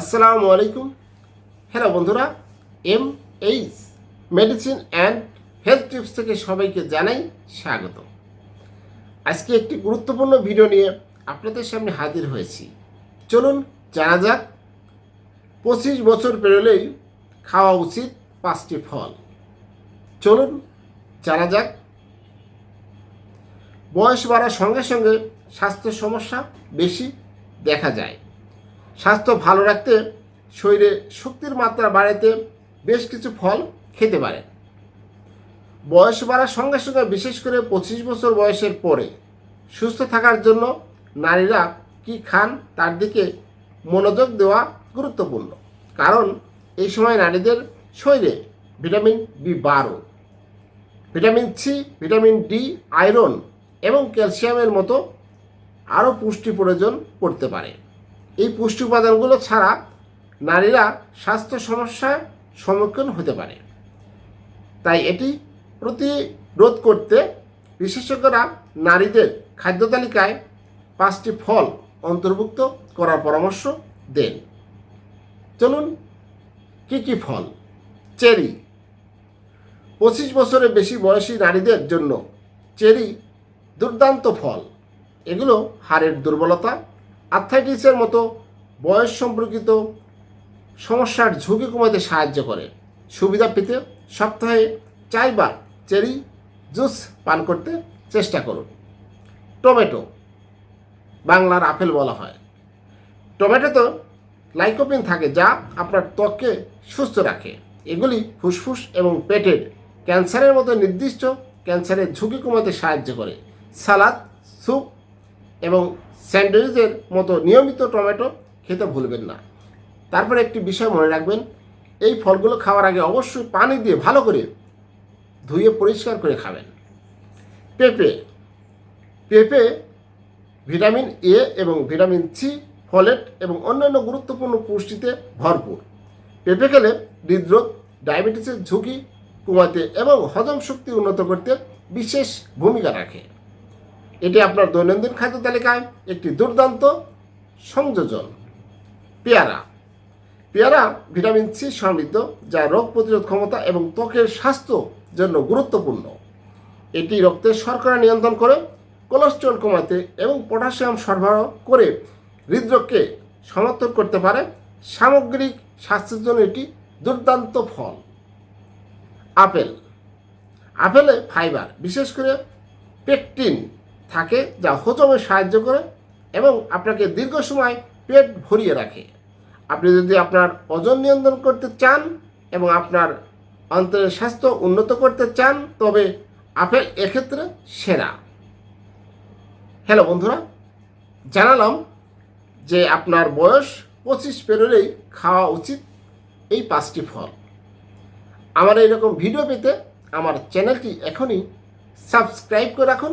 আসসালামু আলাইকুম। হ্যালো বন্ধুরা M H medicine and health tips থেকে সবাইকে জানাই স্বাগত। আজকে একটি গুরুত্বপূর্ণ ভিডিও নিয়ে আপনাদের সামনে হাজির হয়েছি। চলুন জানা যাক, পঁচিশ বছর পেরোলেই খাওয়া উচিত পাঁচটি ফল। চলুন জানা যাক, বয়স বাড়ার সঙ্গে সঙ্গে স্বাস্থ্য সমস্যা বেশি দেখা যায়। স্বাস্থ্য ভালো রাখতে, শরীরে শক্তির মাত্রা বাড়াতে বেশ কিছু ফল খেতে পারেন বয়স বাড়ার সঙ্গে সঙ্গে বিশেষ করে পঁচিশ বছর বয়সের পরে সুস্থ থাকার জন্য নারীরা কি খান তার দিকে মনোযোগ দেওয়া গুরুত্বপূর্ণ। কারণ এই সময় নারীদের শরীরে ভিটামিন বি বারো, vitamin C vitamin D iron এবং ক্যালসিয়ামের মতো আরও পুষ্টি প্রয়োজন পড়তে পারে। এই পুষ্টি উপাদানগুলো ছাড়া নারীরা স্বাস্থ্য সমস্যার সম্মুখীন হতে পারে। তাই এটি প্রতিরোধ করতে বিশেষজ্ঞরা নারীদের খাদ্য তালিকায় পাঁচটি ফল অন্তর্ভুক্ত করার পরামর্শ দেন। চলুন, কি কি ফল? চেরি। পঁচিশ বছরের বেশি বয়সী নারীদের জন্য চেরি দুর্দান্ত ফল। এগুলো হাড়ের দুর্বলতা আর্থাইটিসের মতো বয়স সম্পর্কিত সমস্যার ঝুঁকি কমাতে সাহায্য করে। সুবিধা পেতে সপ্তাহে চারবার চেরি জুস পান করতে চেষ্টা করুন। টমেটো, বাংলার আপেল বলা হয়। টমেটোতে লাইকোপিন থাকে যা আপনার ত্বককে সুস্থ রাখে। এগুলি ফুসফুস এবং পেটের ক্যান্সারের মতো নির্দিষ্ট ক্যান্সারের ঝুঁকি কমাতে সাহায্য করে। সালাদ, স্যুপ এবং স্যান্ডউইচের মতো নিয়মিত টমেটো খেতে ভুলবেন না। তারপরে একটি বিষয় মনে রাখবেন, এই ফলগুলো খাওয়ার আগে অবশ্যই পানি দিয়ে ভালো করে ধুয়ে পরিষ্কার করে খাবেন। পেঁপে পেঁপে ভিটামিন এ এবং ভিটামিন সি ফলেট এবং অন্যান্য গুরুত্বপূর্ণ পুষ্টিতে ভরপুর। পেঁপে খেলে হৃদরোগ, ডায়াবেটিসের ঝুঁকি কমাতে এবং হজম শক্তি উন্নত করতে বিশেষ ভূমিকা রাখে। এটি আপনার দৈনন্দিন খাদ্য তালিকায় একটি দুর্দান্ত সংযোজন। পেয়ারা। পেয়ারা ভিটামিন সি সমৃদ্ধ, যা রোগ প্রতিরোধ ক্ষমতা এবং ত্বকের স্বাস্থ্য জন্য গুরুত্বপূর্ণ। এটি রক্তের শর্করা নিয়ন্ত্রণ করে, কোলেস্ট্রল কমাতে এবং পটাশিয়াম সরবরাহ করে হৃদরোগকে সমর্থন করতে পারে। সামগ্রিক স্বাস্থ্যের জন্য এটি দুর্দান্ত ফল। আপেল। আপেলে ফাইবার, বিশেষ করে পেকটিন থাকে যা হজমে সাহায্য করে এবং আপনাকে দীর্ঘ সময় পেট ভরিয়ে রাখে। আপনি যদি আপনার ওজন নিয়ন্ত্রণ করতে চান এবং আপনার অন্তরের স্বাস্থ্য উন্নত করতে চান, তবে আপেল এক্ষেত্রে সেরা। হ্যালো বন্ধুরা, জানালাম যে আপনার বয়স পঁচিশ পেরোলেই খাওয়া উচিত এই পাঁচটি ফল। আমার এইরকম ভিডিও পেতে আমার চ্যানেলটি এখনই সাবস্ক্রাইব করে রাখুন।